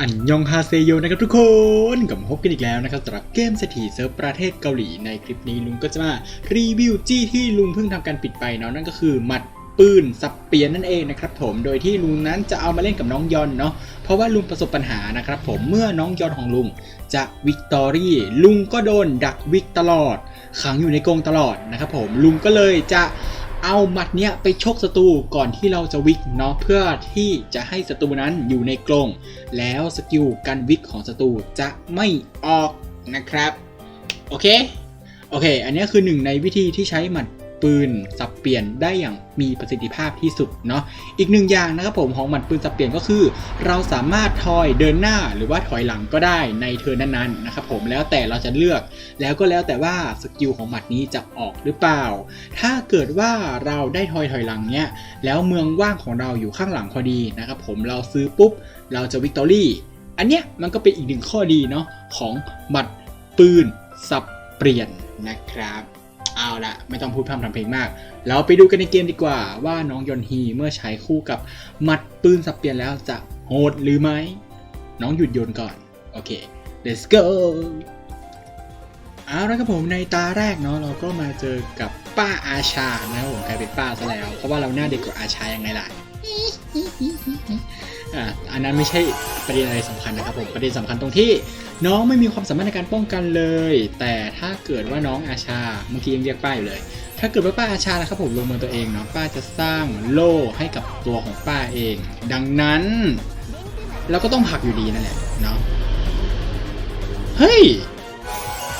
อันยองฮาเซโยนะครับทุกคนกลับมาพบกันอีกแล้วนะครับสำหรับเกมเศรษฐีเซิร์ฟประเทศเกาหลีในคลิปนี้ลุงก็จะมารีวิวจี้ที่ลุงเพิ่งทำการปิดไปเนาะนั่นก็คือหมัดปืนสับเปลี่ยนนั่นเองนะครับผมโดยที่ลุงนั้นจะเอามาเล่นกับน้องยอนเนาะเพราะว่าลุงประสบปัญหานะครับผมเมื่อน้องยอนของลุงจะวิกตอรี่ลุงก็โดนดักวิกตลอดขังอยู่ในกรงตลอดนะครับผมลุงก็เลยจะ เอาหมัดเนี้ยไปชกศัตรูก่อนที่เราจะวิกเนาะเพื่อที่จะให้ศัตรูนั้นอยู่ในกรงแล้วสกิลการวิกของศัตรูจะไม่ออกนะครับ โอเค โอเค อันนี้คือหนึ่งในวิธีที่ใช้หมัด ปืนสับเปลี่ยนได้อย่างมีประสิทธิภาพที่สุดเนาะอีกหนึ่งอย่างนะครับผมของหมัดปืนสับเปลี่ยนก็คือ เราสามารถทอยเดินหน้าหรือว่าถอยหลังก็ได้ในเทิร์นนั้นๆนะครับผมแล้วแต่เราจะเลือกแล้วก็แล้วแต่ว่าสกิลของหมัดนี้จะออกหรือเปล่า ถ้าเกิดว่าเราได้ทอยถอยหลังเนี้ยแล้วเมืองว่างของเราอยู่ข้างหลังพอดีนะครับผมเราซื้อปุ๊บเราจะวิกตอรี่อันเนี้ยมันก็เป็นอีกหนึ่งข้อดีเนาะของหมัดปืนสับเปลี่ยนนะครับ เอาละไม่ต้องพูดพร่ำทำเพลงมาก เราไปดูกันในเกมดีกว่าว่าน้องยอนฮีเมื่อใช้คู่กับหมัดปืนสับเปลี่ยนแล้วจะโหดหรือไม่น้องหยุดโยนก่อน โอเค let's go เอาละครับผมในตาแรกเนาะเราก็มาเจอกับป้าอาชานะครับผมกลายเป็นป้าซะแล้ว เพราะว่าเราหน้าเด็กกว่าอาชายังไงล่ะ อันนั้นไม่ใช่ประเด็นอะไรสำคัญนะครับผมประเด็นสำคัญตรงที่น้องไม่มีความสามารถในการป้องกันเลย แต่ถ้าเกิดว่าน้องอาชาเมื่อกี้ยังเรียกป้าอยู่เลย ถ้าเกิดว่าป้าอาชานะครับผมลงมือตัวเองเนาะป้าจะสร้างโล่ให้กับตัวของป้าเอง ดังนั้นเราก็ต้องผักอยู่ดีนั่นแหละเนาะเฮ้ย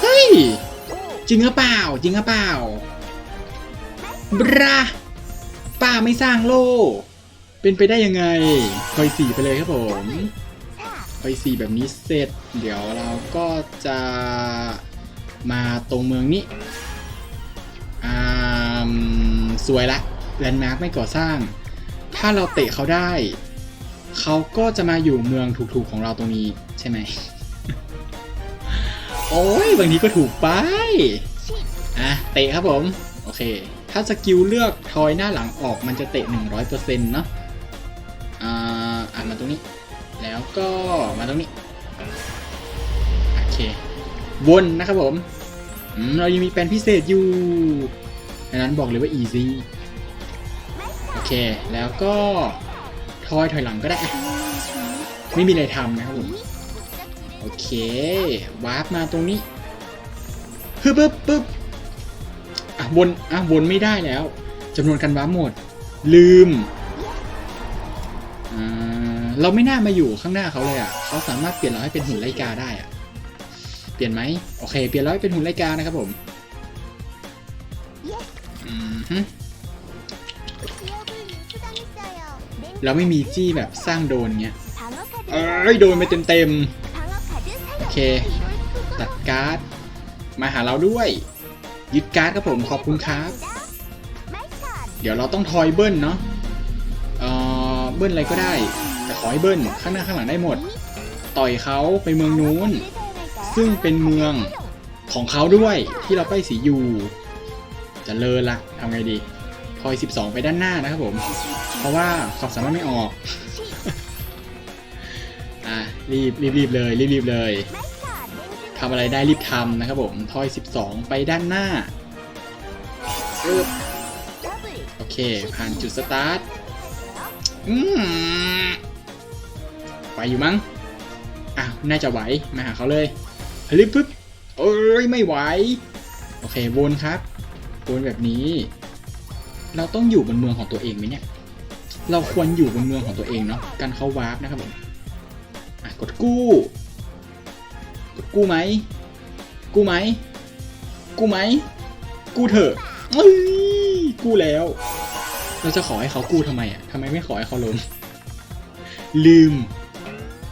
เฮ้ยจริงหรือเปล่า จริงหรือเปล่าบราป้าไม่สร้างโล่ เป็นไปได้ยังไงคอยสี่ไปเลยครับผมคอยสี่แบบนี้เสร็จ เดี๋ยวเราก็จะมาตรงเมืองนี้อ่าสวยละแลนด์มาร์กไม่ก่อสร้าง ถ้าเราเตะเขาได้ เขาก็จะมาอยู่เมืองถูกๆของเราตรงนี้ใช่ไหมโอ้ยบางทีก็ถูกไป อะ เตะครับผม โอเค ถ้าสกิลเลือกทอยหน้าหลังออกมันจะเตะ 100%เนาะ ก็มาตรงนี้ โอเค วนนะครับผมเรายังมีแปลนพิเศษอยู่ดังนั้นบอกเลยว่า easy โอเค แล้วก็ทอยถอยหลังก็ได้ ไม่มีอะไรทำนะครับผม โอเค วาร์ปมาตรงนี้ฮึบปึ๊บปึ๊บอะวนอะวนไม่ได้แล้วจำนวนการวาร์ปหมด ลืม เราไม่น่ามาอยู่ข้างหน้าเขาเลยอะเขาสามารถเปลี่ยนเราให้เป็นหุ่นไลกาได้อะ เปลี่ยนไหมโอเค เปลี่ยนเราให้เป็นหุ่นไลกานะครับผมอืมฮึเราไม่มีจี้แบบสร้างโดนเงี้ยเอ้ยโดนไปเต็มๆโอเค ตัดการ์ด มาหาเราด้วย ยึดการ์ดครับผมขอบคุณครับ เดี๋ยวเราต้องทอยเบิ้ลเนาะเอ่อเบิ้ลอะไรก็ได้แต่ ขอให้เบิ้ลข้างหน้าข้างหลังได้หมด ต่อยเขาไปเมืองนู้น ซึ่งเป็นเมืองของเขาด้วยที่เราไปสีอยู่จะเลอละทำไงดีทอย 12 ไปด้านหน้านะครับผม เพราะว่าความสามารถไม่ออก อะรีบรีบรีบเลยรีบรีบเลยทำอะไรได้รีบทำนะครับผมทอย 12 ไปด้านหน้าโอเค ผ่านจุดสตาร์ท อืม ไปอยู่มั้งอะน่าจะไหวมาหาเขาเลยรีบปึ๊บเอ้ยไม่ไหวโอเควนครับวนแบบนี้ เราต้องอยู่บนเมืองของตัวเองไหมเนี่ยเราควรอยู่บนเมืองของตัวเองเนาะการเข้าวาร์ปนะครับผมอะกดกู้ กดกู้ไหม กู้ไหม กู้ไหม กู้เถอะเอ้ยกู้แล้ว เราจะขอให้เขากู้ทำไมอะทำไมไม่ขอให้เขาล้มลืม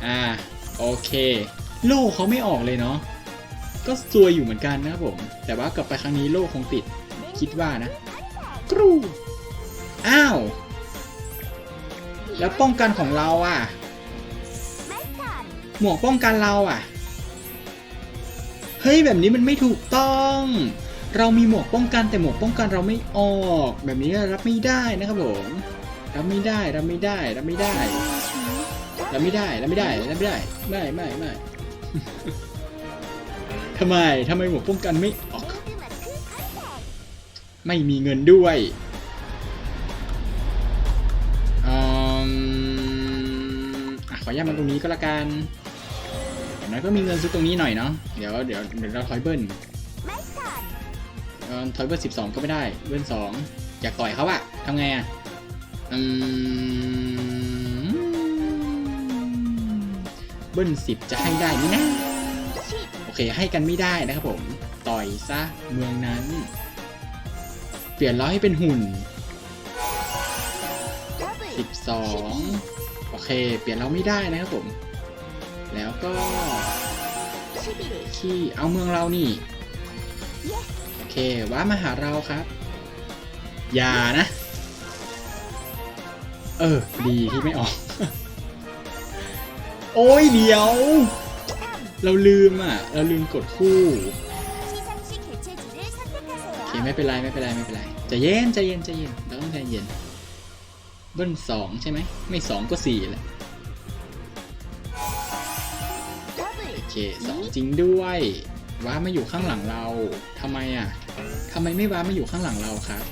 อ่าโอเค โล่เขาไม่ออกเลยเนาะก็ซวยอยู่เหมือนกันนะครับผม แต่ว่ากลับไปครั้งนี้โล่คงติดคิดว่านะกรูอ้าว แล้วป้องกันของเราอะ หมวกป้องกันเราอะ เฮ้ยแบบนี้มันไม่ถูกต้อง เรามีหมวกป้องกันแต่หมวกป้องกันเราไม่ออก แบบนี้รับไม่ได้นะครับผม รับไม่ได้ รับไม่ได้ รับไม่ได้ แล้วไม่ได้แล้วไม่ได้แล้วไม่ได้ ไม่ไม่ไม่ทำไมทำไมหมวกป้องกันไม่ออก ไม่มีเงินด้วยอืมอะขออนุญาตมาตรงนี้ก็แล้วกันอย่างน้อยก็มีเงินซื้อตรงนี้หน่อยเนาะเดี๋ยวเดี๋ยวเดี๋ยวเราทอยเบิ้ลเออทอยเบิ้ลสิบสองก็ไม่ได้ เบิ้ลสองอยากต่อยเขาอะทำไงอะอืม เบิ้ลสิบจะให้ได้ไหมนะ โอเคให้กันไม่ได้นะครับผม ต่อยซะเมืองนั้น เปลี่ยนล้อให้เป็นหุ่น 12 โอเค เปลี่ยนเราไม่ได้นะครับผม แล้วก็ที่เอาเมืองเรานี่ โอเคว้ามาหาเราครับ อย่านะ เออ ดีที่ไม่ออก โอ้ยเดี๋ยว เราลืมอะ เราลืมกดคู่โอเคไม่เป็นไรไม่เป็นไรไม่เป็นไรใจะเย็นใจเย็นใจเย็นเราต้องใจเย็น เบิ้ลสองใช่ไหมไม่สองก็สี่แหละโอเคสองจริงด้วยว้ามาอยู่ข้างหลังเราทำไมอะทำไมไม่ว้ามาอยู่ข้างหลังเราครับ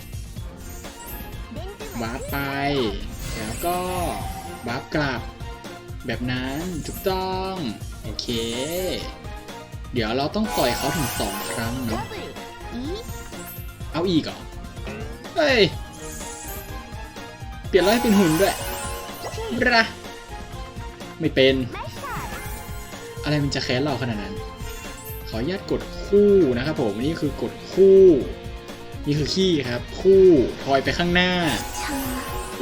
ว้าไป แล้วก็ว้ากลับ แบบนั้นถูกต้อง โอเค เดี๋ยวเราต้องต่อยเขาถึงสองครั้งเนาะเอาอีกเหรอเฮ้ย เปลี่ยนร้อยเป็นหุ่นด้วยระไม่เป็น อะไรมันจะแค้นเราขนาดนั้น ขออนุญาตกดคู่นะครับผมนี่คือกดคู่ นี่คือขี้ครับ คู่ทอยไปข้างหน้า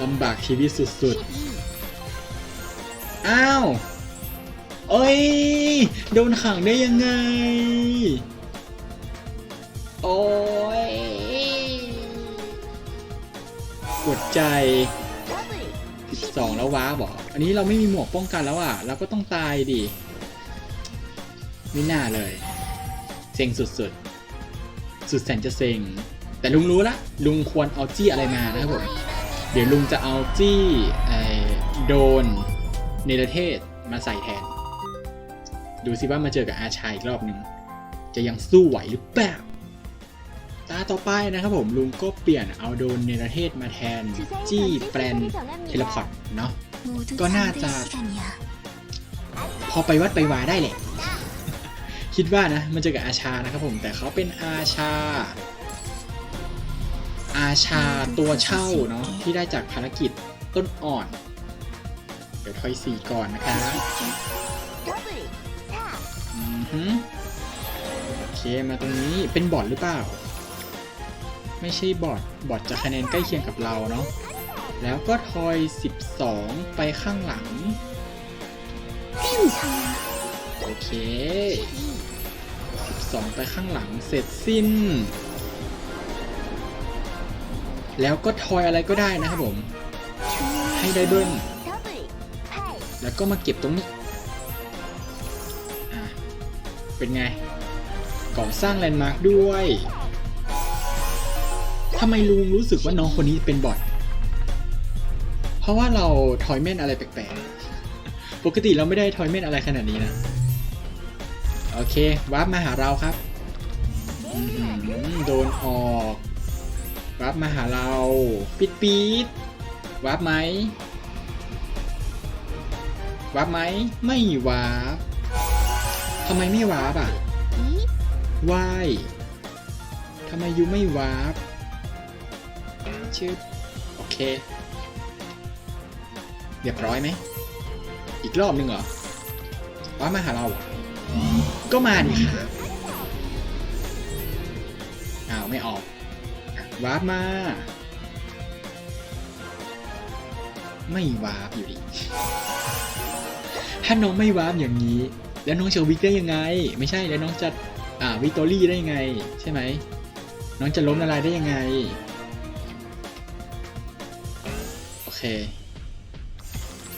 ลำบากชีวิตสุดๆ อ้าว เอ้ย โดนขังได้ยังไง โอ้ยกดใจ 12 แล้วว้าบอก อันนี้เราไม่มีหมวกป้องกันแล้วอะ เราก็ต้องตายดิไม่น่าเลย เซ็งสุดๆสุดแสนจะเซ็ง แต่ลุงรู้ละ ลุงควรเอาจี้อะไรมานะครับผม เดี๋ยวลุงจะเอาจี้ไอ้โดน เนรเทศมาใส่แทน ดูสิว่ามาเจอกับอาชายอีกรอบหนึ่งจะยังสู้ไหวหรือเปล่าตาต่อไปนะครับผมลุงก็เปลี่ยนเอาโดนเนรเทศมาแทนจี้แปลนเทเลพอร์ตเนาะก็น่าจะ พอไปวัดไปวาได้แหละ คิดว่านะมันเจอกับอาชานะครับผมแต่เขาเป็นอาชา อาชาตัวเช่าเนาะที่ได้จากภารกิจต้นอ่อน ยวทอยสี่ก่อนนะครับอือฮึโอเคมาตรงนี้เป็นบอทหรือเปล่า ไม่ใช่บอทบอทจะคะแนนใกล้เคียงกับเราเนาะแล้วก็ทอย 12 ไปข้างหลัง โอเค 12 ไปข้างหลังเสร็จสิ้น แล้วก็ทอยอะไรก็ได้นะครับผม ให้ได้เบิ้ล แล้วก็มาเก็บตรงนี้ เป็นไง ก่อสร้างแลนด์มาร์คด้วยทำไมลุงรู้สึกว่าน้องคนนี้เป็นบอทเพราะว่าเราทอยเม่นอะไรแปลกๆ ปกติเราไม่ได้ทอยเม่นอะไรขนาดนี้นะ โอเควาร์ปมาหาเราครับ โดนออกวาร์ปมาหาเรา ปิดปีดวาร์ปไหม วาร์ปไหม ไม่วาร์ปทำไมไม่วาร์ปอะวายทำไมยูไม่วาร์ปชื่อโอเค เรียบร้อยไหม อีกรอบนึงเหรอวาร์ปมาหาเรา ก็มาดิครับอ้าวไม่ออกวาร์ปมา ไม่วาร์ปอยู่ดี ถ้าน้องไม่วาร์ปอย่างนี้ แล้วน้องจะวิกได้ยังไง ไม่ใช่แล้วน้องจะอ่าวิกตอรี่ได้ยังไง ใช่ไหมน้องจะล้มละลายได้ยังไง โอเค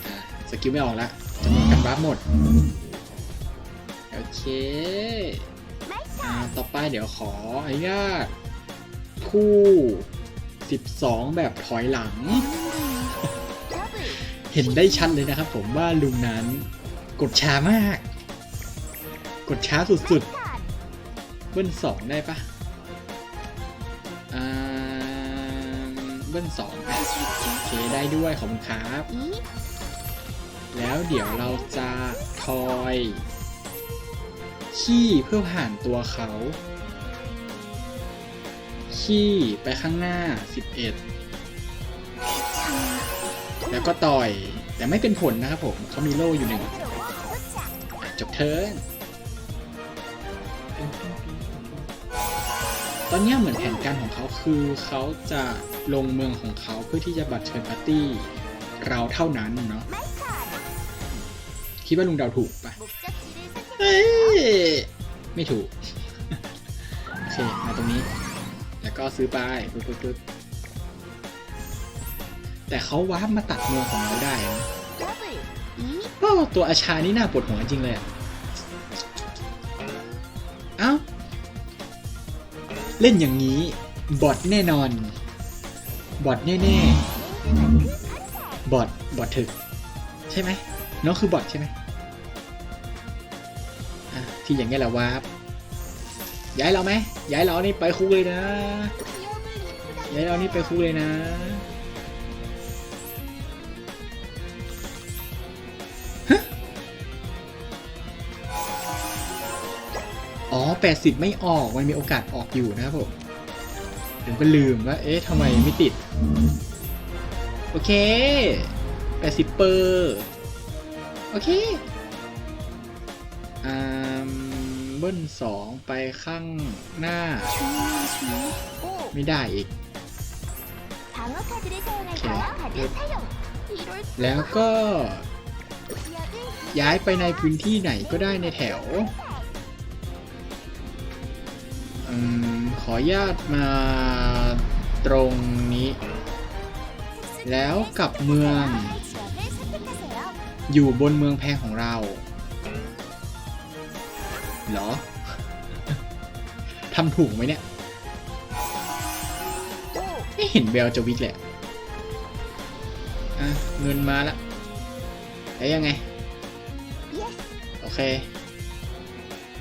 อสกิลไม่ออกละจำนวนการวาร์ปหมด โอเคอ่าต่อไปเดี๋ยวขออนุญาตคู่ 12 แบบถอยหลัง เห็นได้ชัดเลยนะครับผมว่าลุงนั้นกดช้ามาก กดช้าสุดๆ เบิ้ลสองได้ปะเบิ้ลสองโอเคได้ด้วยขอบคุณครับ แล้วเดี๋ยวเราจะทอยขี้เพื่อผ่านตัวเขา ขี้ไปข้างหน้า 11 แล้วก็ต่อยแต่ไม่เป็นผลนะครับผมเขามีโล่อยู่หนึ่งจบเทิร์นตอนนี้เหมือนแผนการของเขาคือเขาจะลงเมืองของเขาเพื่อที่จะบัตรเชิญปาร์ตี้เราเท่านั้นเนาะคิดว่าลุงเดาถูกปะไม่ถูก โอเค มาตรงนี้ แล้วก็ซื้อไปปึ๊บปึ๊บปึ๊บ แต่เขาวาร์ปมาตัดเมืองของเราได้นะโอ้ตัวอาชานี่น่าปวดหัวจริงเลยอะเอ้า เล่นอย่างนี้ บอทแน่นอน บอทแน่ๆ บอทบอทถึก ใช่ไหมน้องคือบอทใช่ไหมอะที่อย่างเงี้ยแหละวาร์ปย้ายเราไหมย้ายเรานี่ไปคุกเลยนะ ย้ายเรานี่ไปคุกเลยนะ 80 ไม่ออกมันมีโอกาสออกอยู่นะครับผมผมก็ลืมว่า เอ๊ะทำไมไม่ติด โอเค 80 เปอร์ โอเค อ่า เบิ้ลสองไปข้างหน้า ไม่ได้อีก แล้วก็ ย้ายไปในพื้นที่ไหนก็ได้ในแถว ขออนุญาตมาตรงนี้ แล้วกลับเมือง อยู่บนเมืองแพงของเรา เหรอ ทำถูกไหมเนี่ย ไม่เห็นเบลจะวิกแหละอะ เงินมาละแล้วยังไง โอเค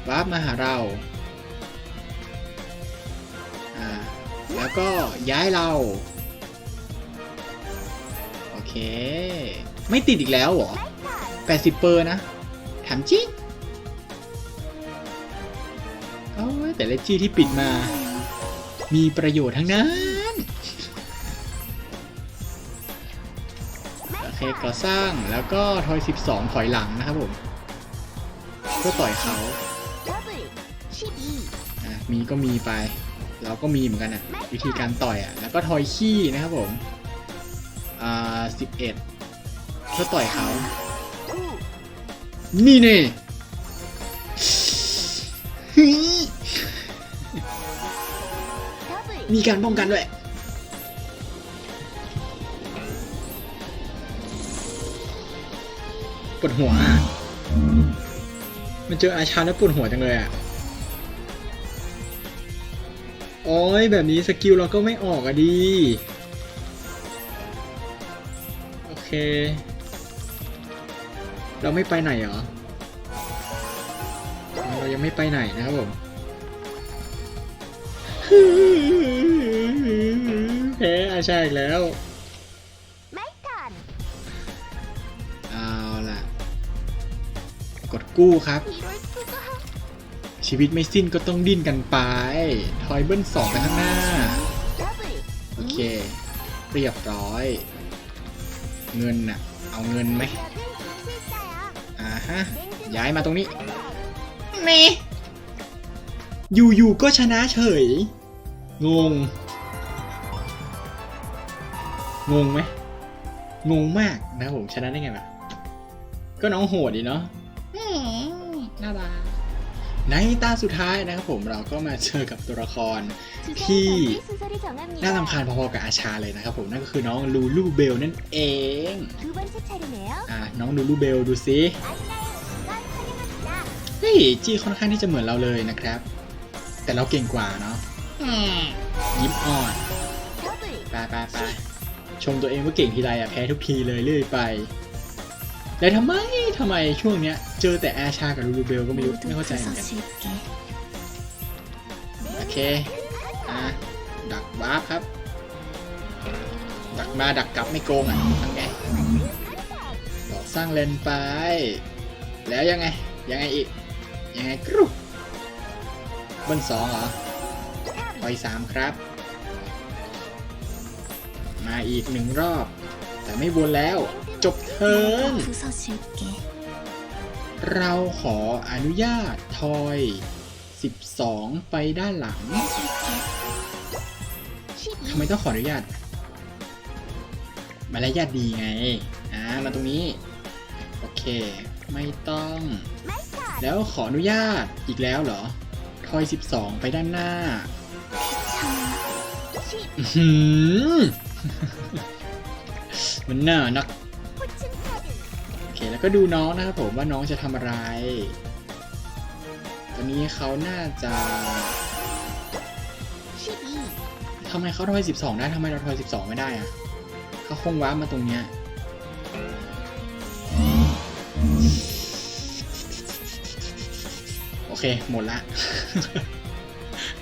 วาร์ปมาหาเรา แล้วก็ย้ายเรา โอเค ไม่ติดอีกแล้วเหรอ 80 เปอร์นะ ถามจริงโอ้ยแต่ละจี้ที่ปิดมา มีประโยชน์ทั้งนั้น โอเคก่อสร้างแล้วก็ทอย 12 ถอยหลังนะครับผม เพื่อต่อยเขาอะมีก็มีไป เราก็มีเหมือนกันอะวิธีการต่อยอะแล้วก็ทอยขี้นะครับผมอ่า11เพื่อต่อยเขา นี่เน่ฮึมีการป้องกันด้วยปวดหัวอะมันเจออาชาแล้วปวดหัวจังเลยอะ อ้ยแบบนี้สกิลเราก็ไม่ออกอะดีโอเค เราไม่ไปไหนเหรอ เรายังไม่ไปไหนนะครับผมแพ้อาชาอีกแล้วเอาล่ะ กดกู้ครับ ชีวิตไม่สิ้นก็ต้องดิ้นกันไป ทอยเบิ้ลสองไปข้างหน้า โอเค เรียบร้อย เงินน่ะ เอาเงินไหมอ่าฮะ ย้ายมาตรงนี้ นี่อยู่ๆก็ชนะเฉย งง งงไหม งงมากนะผมชนะได้ไงวะก็น้องโหดดีเนาะน่ารัก ในตาสุดท้ายนะครับผมเราก็มาเจอกับตัวละครที่น่าลำคาญพอๆกับอาชาเลยนะครับผมนั่นก็คือน้องลูลูเบลนั่นเองอะน้องลูลูเบลดูซิเฮ้ยจี้ค่อนข้างที่จะเหมือนเราเลยนะครับ แต่เราเก่งกว่าเนาะอืมยิ้มอ่อนไปไปไปชมตัวเองว่าเก่งทีไรอะแพ้ทุกทีเลยเรื่อยไป แต่ทำไมทำไมช่วงเนี้ย เจอแต่แอร์ชากับลูลูเบลก็ไม่รู้ไม่เข้าใจเหมือนกัน โอเค อะ ดักวาร์ปครับ ดักมาดักกลับไม่โกงอะทำไงต่อสร้างเลนไป แล้วยังไง ยังไงอีก ยังไงกรุ๊ปบิ้ลสองเหรอปล่อยสามครับ มาอีกหนึ่งรอบ แต่ไม่วนแล้ว จบเทิร์นเราขออนุญาตทอย 12 ไปด้านหลังทำไมต้องขออนุญาตมารยาทดีไง อ่า มาตรงนี้ โอเค ไม่ต้อง แล้วขออนุญาตอีกแล้วเหรอ ทอย 12 ไปด้านหน้าอื้อหือมันน่านักโอเค แล้วก็ดูน้องนะครับผมว่าน้องจะทำอะไร ตอนนี้เขาน่าจะทำไมเขาทอย12 ได้ทำไมเราทอย12 ไม่ได้อะเขาคงว้ามาตรงเนี้ยโอเค หมดละ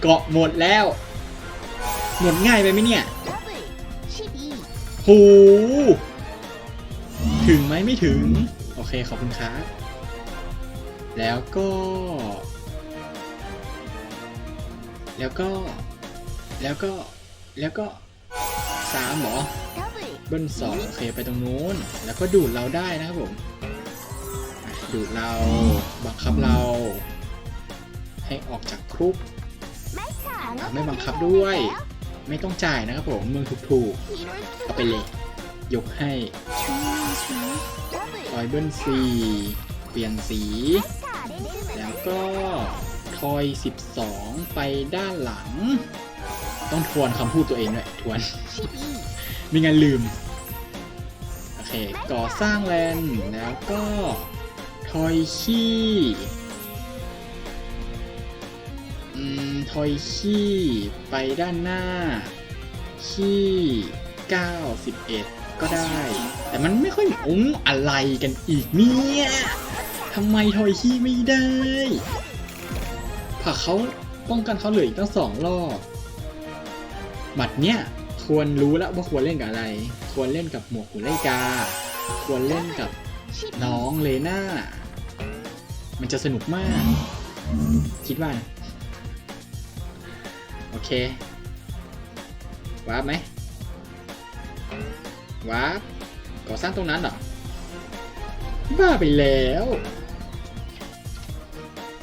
เกาะหมดแล้ว หมดง่ายไปไหมเนี่ย หู ถึงไหมไม่ถึง โอเคขอบคุณครับ แล้วก็ แล้วก็ แล้วก็ แล้วก็สามเหรอเบิ้ลสองโอเคไปตรงนู้น แล้วก็ดูดเราได้นะครับผมอะดูดเราบังคับเรา ให้ออกจากคุกอะไม่บังคับด้วย ไม่ต้องจ่ายนะครับผมเมืองถูกๆเอาไปเลย ยกให้ทอยเบิ้ลสี่เปลี่ยนสี แล้วก็ทอย 12 ไปด้านหลัง ต้องทวนคำพูดตัวเองด้วยทวน ไม่งั้นลืม โอเค ก่อสร้างแลนด์แล้วก็ทอยขี้อืมทอยขี้ไปด้านหน้า ขี้ 91 ก็ได้ แต่มันไม่ค่อยอุ้งอะไรกันอีกเนี่ยทำไมทอยขี้ไม่ได้ผักเขาป้องกันเขาเหลืออีกตั้งสองรอบหมัดเนี้ยควรรู้แล้วว่าควรเล่นกับอะไร ควรเล่นกับหมวกหูไลกา ควรเล่นกับน้องเลน่า มันจะสนุกมาก คิดว่า โอเควาไหม วาร์ปก่อสร้างตรงนั้นเหรอ บ้าไปแล้ว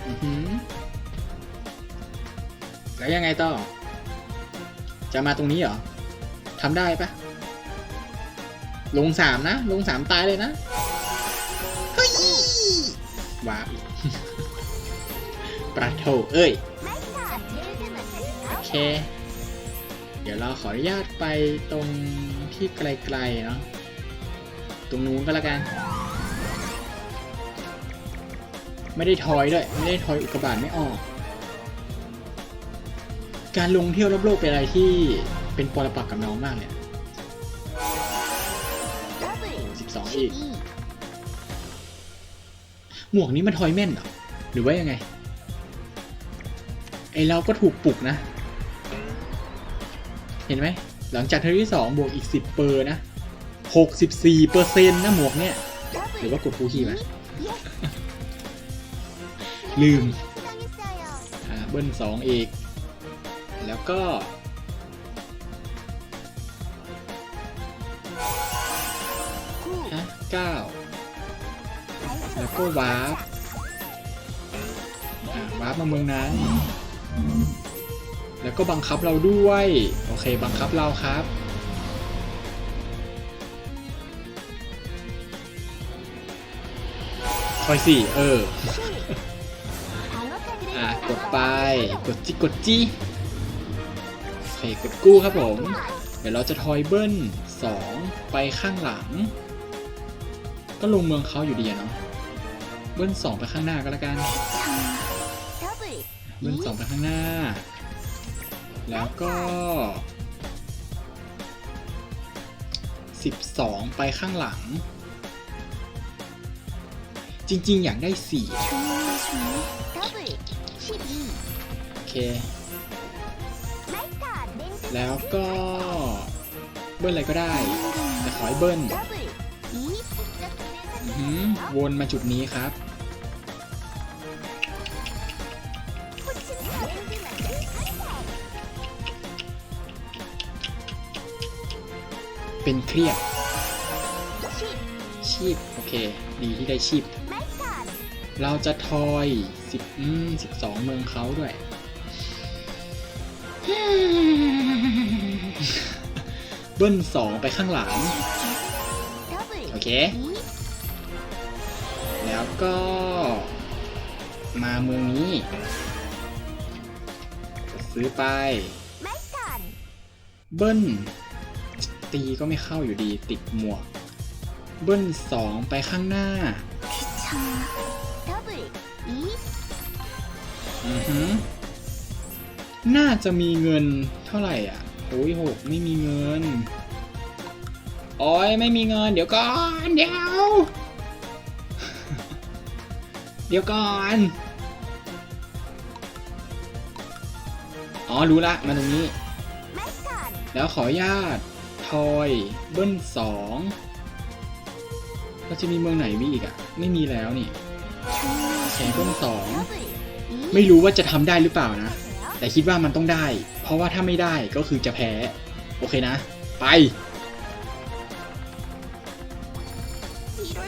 อือหือแล้วยังไงต่อ จะมาตรงนี้เหรอทำได้ปะลงสามนะ ลงสามตายเลยนะเฮ้ยว้าบอีกปราโถเอ้ย โอเคเดี๋ยวเราขออนุญาตไปตรงที่ไกลๆเนาะตรงนู้นก็แล้วกัน ไม่ได้ทอยด้วย ไม่ได้ทอยอุกกาบาตไม่ออก การลงเที่ยวรอบโลกเป็นอะไรที่เป็นปรปักกับน้องมากเลยสิบสองอีก หมวกนี้มันทอยแม่นเหรอ หรือว่ายังไง ไอเราก็ถูกปลุกนะ เห็นไหม หลังจากเทอร์ที่สองบวกอีกสิบเปอร์นะหกสิบสี่เปอร์เซ็นต์นะหมวกเนี่ย หรือว่ากดฟูคีมาลืม อ่า เบิ้ลสองอีก แล้วก็ ฮะเก้าแล้วก็วาร์ปอ่าวาร์ปมาเมืองนั้น แล้วก็บังคับเราด้วย โอเค บังคับเราครับ คอยสี่ เออ อะ กดไป กดจิกดจี้โอเค กดกู้ครับผม เดี๋ยวเราจะทอยเบิ้ลสองไปข้างหลัง ก็ลงเมืองเขาอยู่ดีอะเนาะ เบิ้ลสองไปข้างหน้าก็แล้วกัน เบิ้ลสองไปข้างหน้า แล้วก็ 12 ไปข้างหลัง จริง ๆ อยากได้ 4 โอเค แล้วก็เบิ้ลอะไรก็ได้ แต่ขอให้เบิ้ลวนมาจุดนี้ครับ เป็นเครียด ชีพ โอเค ดีที่ได้ชีพ เราจะทอยสิ12เมืองเขาด้วย เบิ้ลสองไปข้างหลัง โอเค แล้วก็ มาเมืองนี้ ซื้อไป เบิ้ล ตีก็ไม่เข้าอยู่ดีติดหมวก เบิ้ลสองไปข้างหน้าอือฮึน่าจะมีเงินเท่าไหร่อะโอ้ยหกไม่มีเงินโอ้ยไม่มีเงิน เดี๋ยวก่อนเดี๋ยว เดี๋ยวก่อน อ๋อรู้ละมาตรงนี้ แล้วขออนุญาต ทอยเบิ้ลสองเราจะมีเมืองไหนมีอีกอะไม่มีแล้วนี่แข่งเบิ้ลสองไม่รู้ว่าจะทำได้หรือเปล่านะ แต่คิดว่ามันต้องได้ เพราะว่าถ้าไม่ได้ก็คือจะแพ้ โอเคนะ ไป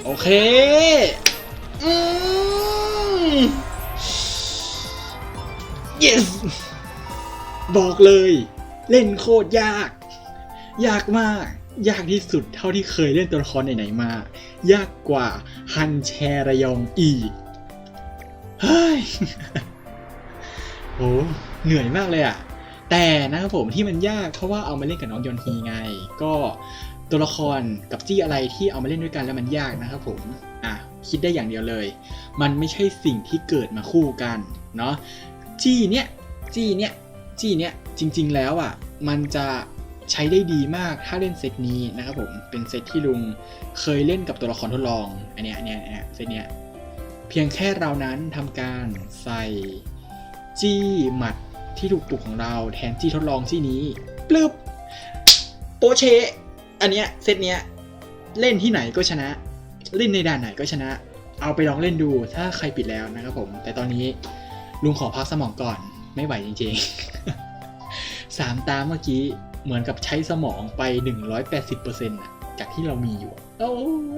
โอเคอืม yes บอกเลย เล่นโคตรยาก ยากมาก ยากที่สุดเท่าที่เคยเล่นตัวละครไหนๆมา ยากกว่าฮันแชระยองอีก เฮ้ยโหเหนื่อยมากเลยอะแต่นะครับผมที่มันยากเพราะว่าเอามาเล่นกับน้องยอนฮีไง ก็ตัวละครกับจี้อะไรที่เอามาเล่นด้วยกันแล้วมันยากนะครับผมอะคิดได้อย่างเดียวเลย มันไม่ใช่สิ่งที่เกิดมาคู่กันเนาะจี้เนี้ยจี้เนี้ยจี้เนี้ยจริง ๆ แล้วอะมันจะ ใช้ได้ดีมากถ้าเล่นเซตนี้นะครับผมเป็นเซตที่ลุงเคยเล่นกับตัวละครทดลองอันเนี้ยอันเนี้ยเนเซตเนี้ยเพียงแค่เรานั้นทำการใส่จี้หมัดที่ถูกปลุกของเราแทนจี้ทดลองจี้นี้ปลึบโปเช อันเนี้ยเซตเนี้ยเล่นที่ไหนก็ชนะ เล่นในด่านไหนก็ชนะ เอาไปลองเล่นดูถ้าใครปิดแล้วนะครับผม แต่ตอนนี้ลุงขอพักสมองก่อนไม่ไหวจริงๆ สามตาเมื่อกี้ เหมือนกับใช้สมองไป 180%อะจากที่เรามีอยู่ โอ้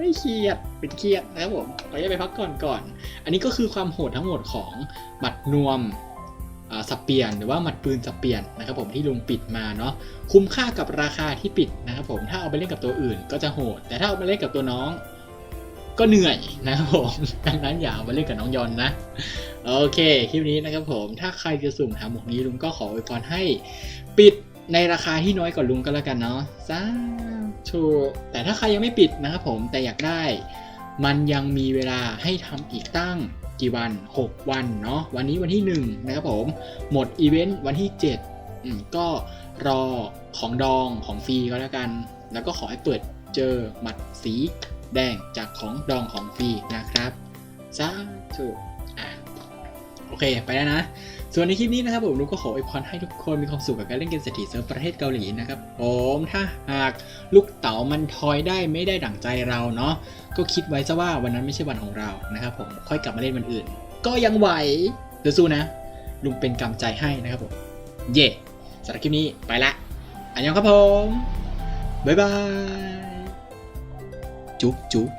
ยเครียด เป็นเครียดนะครับผมขออนุาไปพักก่อนก่อน อันนี้ก็คือความโหดทั้งหมดของหมัดนวมสับเปลี่ยนหรือว่าหมัดปืนสับเปลี่ยนนะครับผมที่ลุงปิดมาเนาะคุ้มค่ากับราคาที่ปิดนะครับผมถ้าเอาไปเล่นกับตัวอื่น ก็จะโหด แต่ถ้าเอาไปเล่นกับตัวน้อง ก็เหนื่อยนะครับผมดังนั้นอย่าเอาไปเล่นกับน้องยอนนะโอเคคลิปนี้นะครับผมถ้าใครจะสุ่มหาหมวกนี้ลุงก็ขออวยพรให้ปิด ในราคาที่น้อยกว่าลุงก็แล้วกันเนาะสาธุแต่ถ้าใครยังไม่ปิดนะครับผมแต่อยากได้ มันยังมีเวลาให้ทำอีกตั้งกี่วัน 6 วันเนาะวันนี้วันที่ 1 นะครับผม หมดอีเวนต์วันที่7อืมก็รอของดองของฟรีก็แล้วกัน แล้วก็ขอให้เปิดเจอหมัดสีแดงจากของดองของฟรีนะครับสาธุ โอเค ไปแล้วนะ ส่วนในคลิปนี้นะครับผมลุงก็ขออวยพรให้ทุกคนมีความสุขกับการเล่นเกมเศรษฐีเซิร์ฟประเทศเกาหลีนะครับผมถ้าหากลูกเต๋ามันทอยได้ไม่ได้ดั่งใจเราเนาะก็คิดไว้ซะว่าวันนั้นไม่ใช่วันของเรานะครับผมค่อยกลับมาเล่นวันอื่น ก็ยังไหวเดี๋ยวสู้นะ ลุงเป็นกำลังใจให้นะครับผม เย่สำหรับคลิปนี้ไปละอันยองครับผมบ๊ายบายจุ๊บจุ๊บ